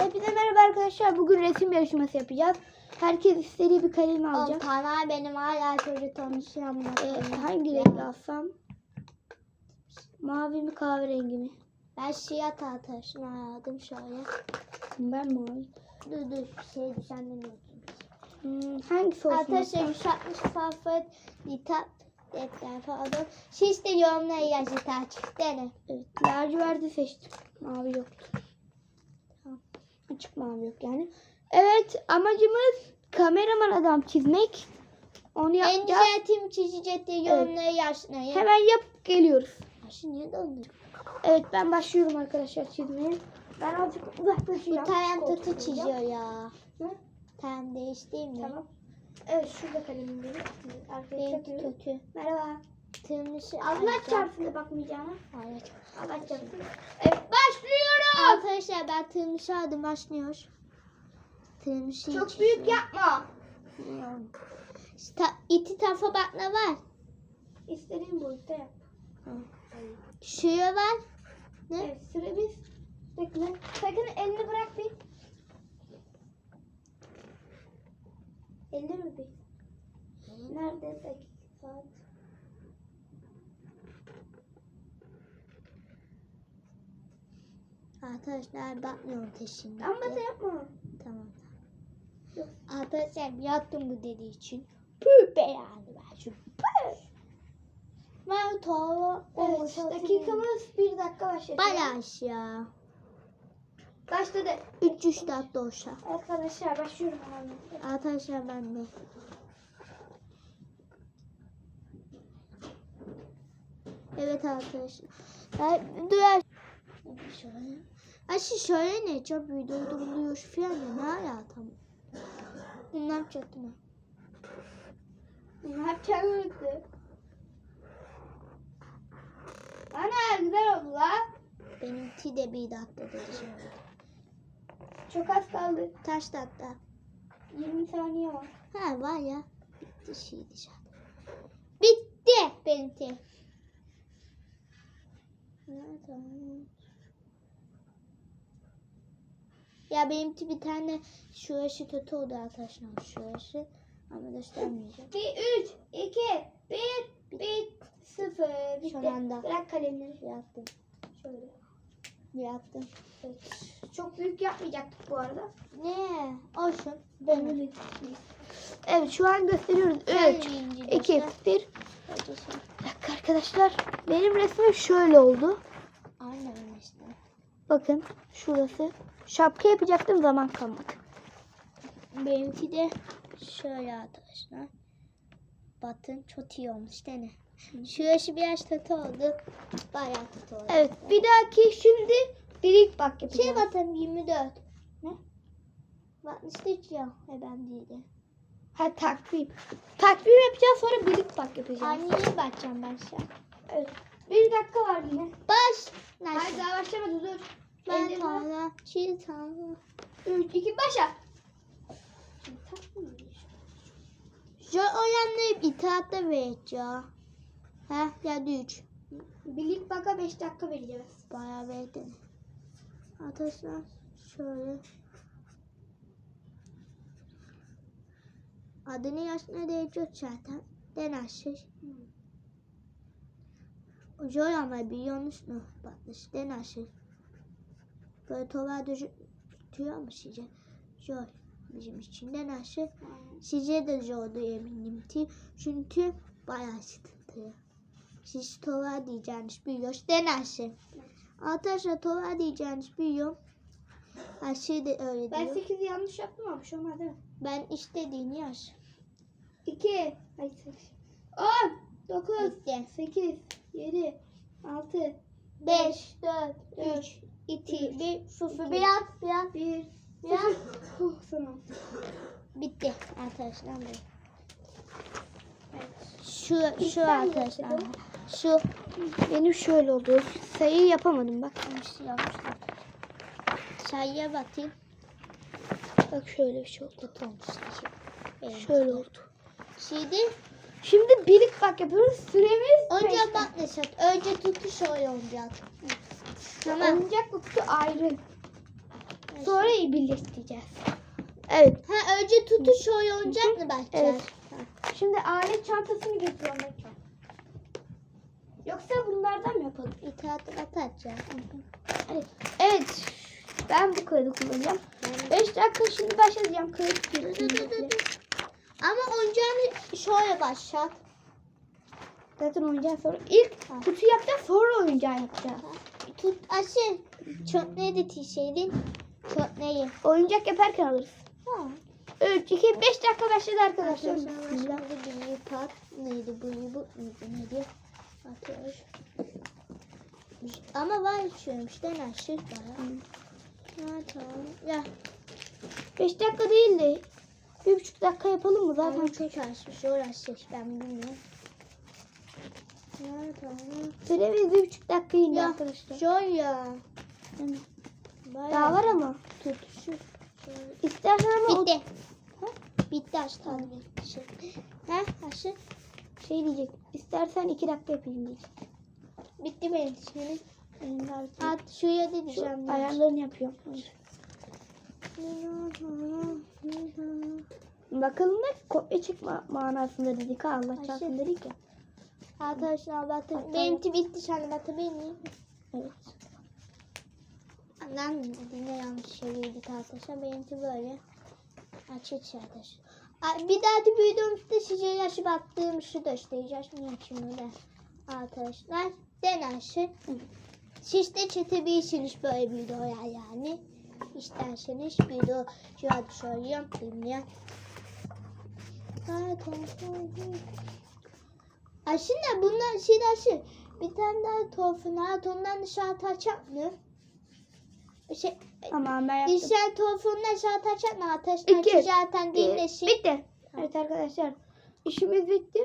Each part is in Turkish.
Hepinize merhaba arkadaşlar. Bugün resim yarışması yapacağız. Herkes istediği bir kalemi alacak. Taner benim hala çocuk tanışamadım. Ee, hangi renk alsam? Mavi mi kahverengi mi? Ben siyah tahtasını aldım şöyle. Ben mavi. Dur dur şey düzenlemiyorum. Hmm, hangisi olsun? Arkadaşlar 160 sayfa kitap defter falan. Siz de yorumlara yazın takip dene. Evet, laciverti seçtim. Mavi yoktu. Açık mavi yok yani. Evet, amacımız kameraman adam çizmek. Onu En yapacağız. güzel tim çizecek diye yorumlara yazmayın. Hemen yapıp geliyoruz. Şimdi niye dondu? Evet, ben başlıyorum arkadaşlar çizmeye. Ben azıcık Bu uzaklaşacağım. Tayan koyacağım. çiziyor ya. Hı? Tayan değiştireyim mi? Tamam. Evet şurada kalemim benim. Çekiyorum. kötü. Merhaba. Tırmışı Allah çarpsın da bakmayacağına. Evet. Allah çarpsın. Evet başlıyorum. Arkadaşlar ben tırmışı aldım başlıyor. Tırmışı Çok büyük yapma. Ta, iti tarafa bak ne var? İstediğin boyutta yap. Şuraya var. Ne? Evet sıra biz. Bekle. Sakın elini bırak bir. Elini mi bir? Nerede dakika Arkadaşlar bakmıyorum teşhinde. Ama sen yapma. Tamam. Yok. Arkadaşlar yaptım bu dediği için. Püh belanı ver şu püh. Ben tava. Evet dakikamız bir dakika başladı. Bayağı ya. Başladı. 300 dakika olsa. Arkadaşlar başlıyorum. Arkadaşlar ben de. Evet arkadaşlar. Ben duyar. Şöyle. Aşı şöyle ne? Çok şu falan ya. Ne hayatım? Bunu yapacaktım ben. Yapacağım unuttu. Ana güzel oldu la. Benimki de bir dakika dedi şimdi. Çok az kaldı. Kaç dakika? 20 saniye var. Ha var ya. Bitti şeydi zaten. Bitti benimki. Nerede? Ya benimki bir tane şurası kötü oldu arkadaşlar. Şurası. Ama göstermeyeceğim. 1, 3, 2, 1, 1, 0. Bitti. Son anda. Bırak kalemleri. Yaptım. Şöyle. Yaptım. Evet. Çok büyük yapmayacaktık bu arada. Ne? Olsun. Benim. Evet şu an gösteriyoruz. Sen 3, birinci 2, göster. 1. Hocası. Bir dakika arkadaşlar. Benim resmim şöyle oldu. Aynen işte. Bakın şurası. Şapka yapacaktım zaman kalmadı. Benimki de şöyle arkadaşlar. Batın çok iyi olmuş mi? Şurası biraz kötü oldu. Bayağı kötü oldu. Evet bir dahaki şimdi birik bak yapacağız. Şey batın 24. Ne? İşte ya. E ben değilim. Ha takvim. Takvim yapacağız sonra birik bak yapacağız. Anneye bakacağım ben şu an. Evet. Bir dakika var yine. Baş. Hayır Nasıl? daha başlamadı dur. Ben Ellerine- tane. Çiğ tane. 3, 2, başla. Şu oyanlayıp itaatta vereceğim. Heh geldi 3. Birik baka 5 dakika vereceğiz. Bayağı verdin. Arkadaşlar şöyle. Adını yaşına değecek zaten. Denersiz. Zor ama biliyorsunuz mu? Bakmış denersiz. Böyle tuvalet düzü- tutuyor mu sizce? Zor. Bizim için denersiz. Size de zordu eminim ki. Çünkü bayağı sıkıntı. Siz tuvalet diyeceğiniz biliyorsunuz. Denersiz. Arkadaşlar tuvalet diyeceğiniz biliyorum. Her şey de öyle Ben diyor. 8 yanlış yaptım ama bir şey mi? Ben istediğini yaz. 2, hayır 10, 9, Bitti. 8, 7, 6, 5, 4, 3, 2, 1, 0. Bir at, bir at. 1, Bir at. 0. Oh, sana. Bitti arkadaşlar. Şu, şu arkadaşlar. Şu. Benim şöyle oldu. Sayıyı yapamadım bak. Yanlış yapmışlar. Sayıya bakayım. Bak şöyle bir şey oldu. Evet. Şöyle oldu. Şimdi Şimdi birik bak yapıyoruz. Süremiz önce beş bak ne şart. Önce tutu şöyle olacak. Tamam. Oyuncak kutusu ayrı. Sonra birleştireceğiz. Evet. Ha önce tutuş oyuncakla başlayacağız. Evet. Şimdi alet çantasını getiriyorum bekle. Yoksa bunlardan mı yapalım? İtaat atacağız. Evet. Evet. Ben bu kaydı kullanacağım. 5 dakika şimdi başlayacağım. Dur, dur, dur, dur. Ama oyuncağını şöyle başlat. Zaten oyuncağı sonra. İlk kutu yapacağız sonra oyuncağı yapacağız. Tut aşı. Çok neydi t-shirtin? Çok neyi? Oyuncak yaparken alırız. Ha. 3, 2, 5 dakika başladı arkadaşlar. Başladı bir part neydi bu bu neydi? Atıyor. Ama var içiyorum işte naşır bana. Ha tamam. Ya 5 dakika değil de 1,5 dakika yapalım mı? zaten Zaten çok açmış uğraşmış ben bilmiyorum. Ya tamam. süremiz 1,5 dakika Ya arkadaşlar. şöyle ya. Bayağı- Daha var ama. Tut şu. şöyle. İstersen ama o Bitti. Bitti aşı tamam. Aşı. Ha aşı. şey diyecek. İstersen 2 dakika yapayım diyecek. Bitti benim artık At şuraya şu diyeceğim. ayarlarını yapıyorum. Bakalım ne kopya çekme manasında dedik ha Allah Ayşe. çarpsın dedik ya. Arkadaşlar. Hatta- Benimki bitti şimdi batı benim. Evet. Annem yine yanlış söyledik arkadaşlar. Benimki böyle. Açık arkadaşlar. Ay, Bir dahaki videomuzda size yaşı baktığım işi göstereceğiz. Niye şimdi de arkadaşlar. Denersin. Siz de çetebilirsiniz böyle videoya yani. İsterseniz video şöyle söyleyeyim. Bilmiyorum. Aslında şey aşı. Bir tane daha tofunlar. Ondan dışarı açacak mı? Şey, Tamam ben yaptım. İşler tofunla dışarı açacak mı? Ateşten İki, zaten Bir, birleşik. Bitti. Evet arkadaşlar. işimiz bitti.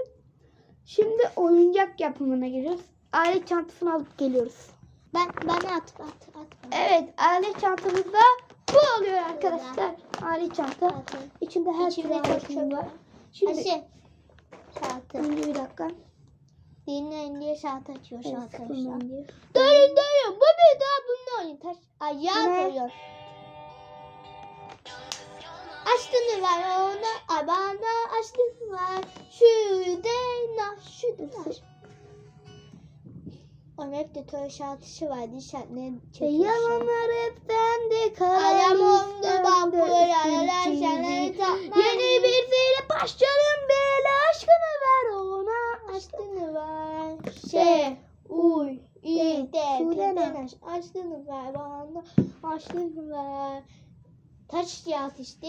Şimdi oyuncak yapımına giriyoruz. Alet çantasını alıp geliyoruz. Ben ben at at at. Evet alet çantamızda bu oluyor arkadaşlar. Alet çanta. At. İçinde her türlü çok var. var. Şimdi Aşı. Şartı. önce bir dakika. Dinleyin diye şartı açıyor sıkılmayın diye. Dayın dayın bu bir daha bununla oynayın. Taş ayağı Ne? koyuyor. Açtığını ver ona, ay bana açtığını ver. Şurada, şurada. Onun hep de töre şarkısı vardı. Ne çekiyor Yalanlar hep bende kalan oldu ben böyle aralar çizgi. tapmam. Yeni bir fiile başladım böyle aşkını ver ona. Açtığını ver. Şey, uy, iyi de, birden aç. Açtığını ver bana. Açtığını ver. Taş yat işte.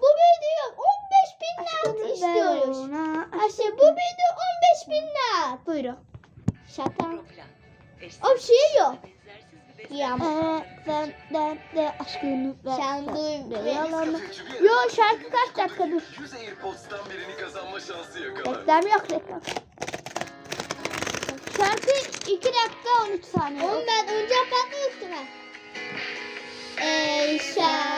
Bu video 15 bin Aşkını ver istiyoruz. Ayşe bu video 15 bin lat. Buyurun. Şaka. O şey yok. Ya Ee, ben, ben de aşkını ver. sen duy. Yalanlar. Yo şarkı kaç dakikadır? 100 AirPods'tan birini kazanma şansı yakala. Reklam yok reklam. Şarkı 2 dakika 13 saniye. Oğlum ben önce patlı üstüne. Ey sen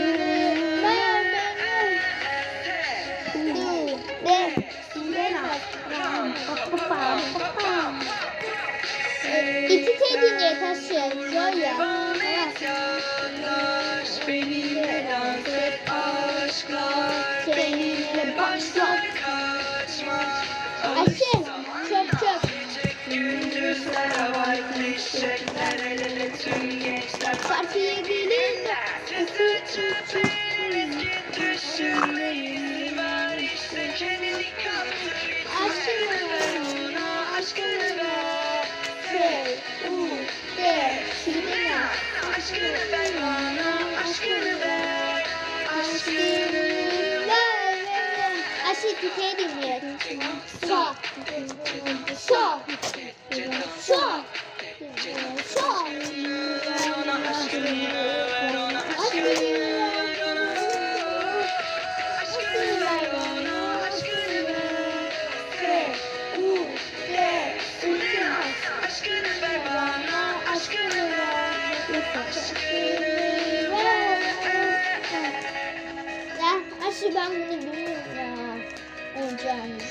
gençler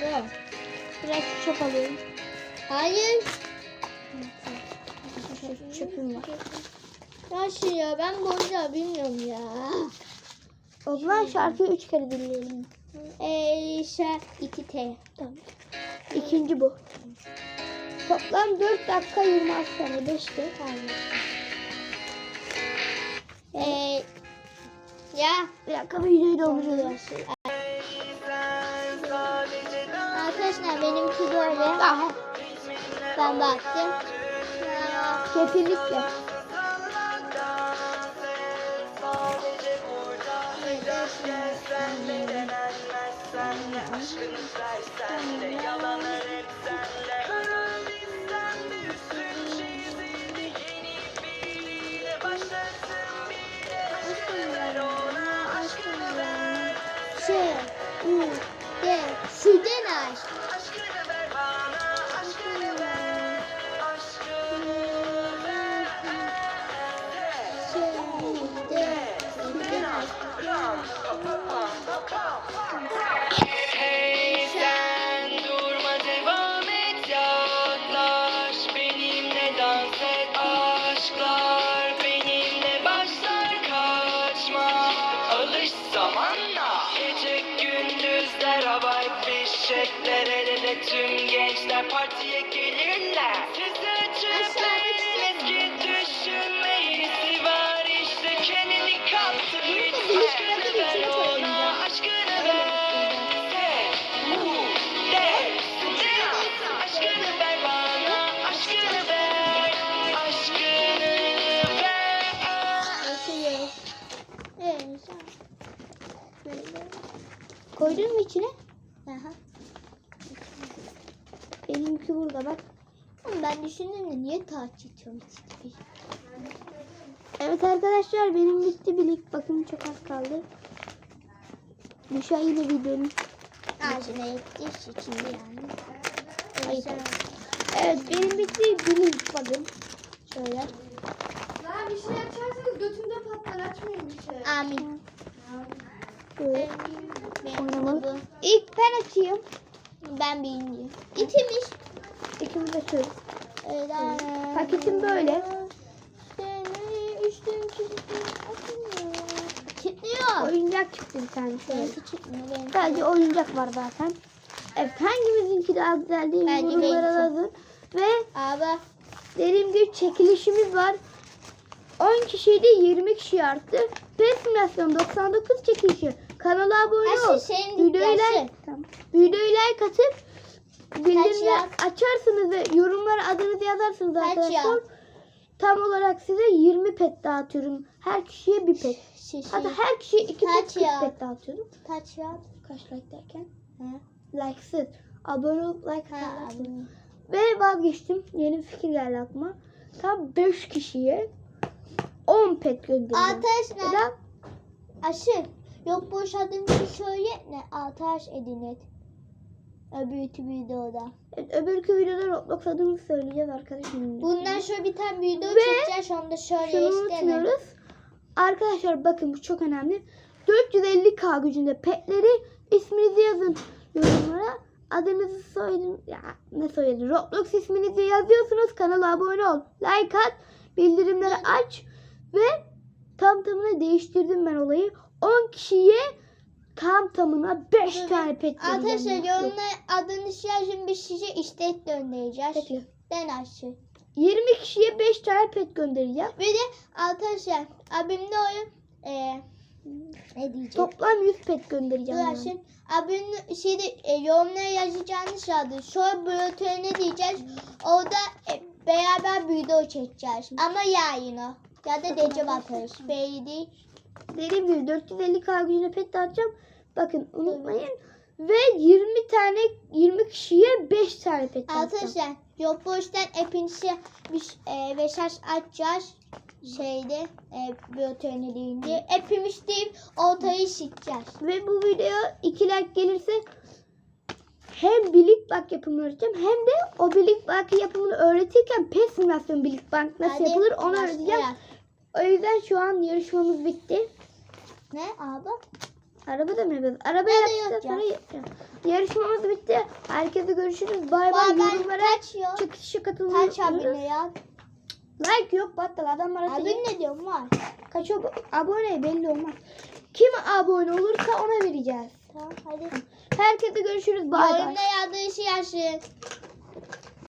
zor. Biraz çöp alıyorum. Hayır. Çöpüm var. Aşı ya ben oyuncağı bilmiyorum ya. O zaman şarkıyı üç kere dinleyelim. Eşe 2T. Tamam. İkinci bu. Toplam 4 dakika 26 saniye. 5 de kaldı. Ee, ya Bir dakika videoyu dolduruyoruz. Benimki böyle. Aha. Ben baktım. Kesinlikle. Salla dans et Sadece burada to. Bak. Ama ben düşündüm de niye taç içiyorum işte. Evet arkadaşlar benim bitti bilik. Bakın çok az kaldı. Düşer yine videonun. Ağzına yettiği için yani. Güzel. Evet benim bitti bilik bakın. Şöyle. Lan bir şey açarsanız götümde patlar açmayın bir şey. Amin. Böyle. Oynamalı. İlk ben açayım. Ben birinci. İtmiş. İkimiz açıyoruz. Öyle. Paketim böyle. Kilitliyor. Oyuncak çıktı bir tane. Benimki çıkmıyor. Benimki. Sadece oyuncak var zaten. Evet hangimizinki daha güzel değil Bence yorumlara benimki. yazın. Ve Abi. dediğim gibi çekilişimiz var. 10 kişiydi 20 kişi arttı. PES simülasyon 99 çekilişi. Kanala abone ol. Aşı senin Videoyu like. Videoyu like atıp bildirimleri açarsınız ve yorumlara adınızı yazarsınız Kaç arkadaşlar. yaz? Tam olarak size 20 pet dağıtıyorum. Her kişiye bir pet. Şişi. Hatta her kişiye 2 pet, Kaç 40 ya? pet dağıtıyorum. Kaç ya? Kaç like derken? Ha. Like'sız. Abone olup like atarsınız. Ve vazgeçtim. Yeni bir fikir geldi aklıma. Tam 5 kişiye 10 pet göndereceğim. Ya Arkadaşlar da aşı. Yok boş adım bir şöyle ne? Ataş edinet. Öbürkü videoda. evet, öbürkü videoda Roblox adını söyleyeceğiz arkadaşlar. Bundan şöyle bir tane video Ve çekeceğiz. Onu da şöyle Şunu işte unutmuyoruz. Arkadaşlar bakın bu çok önemli. 450k gücünde petleri isminizi yazın yorumlara. Adınızı soyadın ya ne soyadı Roblox isminizi yazıyorsunuz kanala abone ol like at bildirimleri aç ve tam tamına değiştirdim ben olayı 10 kişiye tam tamına 5 Dur, tane pet. Arkadaşlar yorumlara adını yazın bir size istek göndereceğiz. Bekle. Ben aşı. 20 kişiye 5 tane pet göndereceğim. Bir de arkadaşlar abimde oyun eee ne diyeceğim? Toplam 100 pet Dur göndereceğim. yani. Aşın. Abinin şeyde e, yorumlara yazacağınız adı. Sonra bültene ne diyeceğiz? Orada e, beraber video çekeceğiz. Ama yayın o. Ya da Recep atarız. Belli değil. Dediğim gibi 450k gücüne pet dağıtacağım. Bakın unutmayın. Ve 20 tane 20 kişiye 5 tane pet dağıtacağım. Arkadaşlar Yopuş'tan hepinize bir e, mesaj atacağız. Şeyde e, biyotörneliğinde. Hepimiz deyip ortayı şişeceğiz. Ve bu videoya 2 like gelirse hem Bilik Bank yapımını öğreteceğim hem de o Bilik Bank yapımını öğretirken PES simülasyon Bilik Bank nasıl Hadi yapılır onu öğreteceğim. O yüzden şu an yarışmamız bitti. Ne abi? Araba da mı yapıyoruz? Araba yaptıktan sonra yapacağım. Yarışmamız bitti. Herkese görüşürüz. Bay bay. Yorumlara çıkışa katılmayı Kaç abone ya? Like yok battal adamlar atacak. Abone ne diyorum var? Kaç ab- abone belli olmaz. Kim abone olursa ona vereceğiz. Tamam hadi. Herkese görüşürüz. Bay bay. Yorumda yazdığı şey yazsın.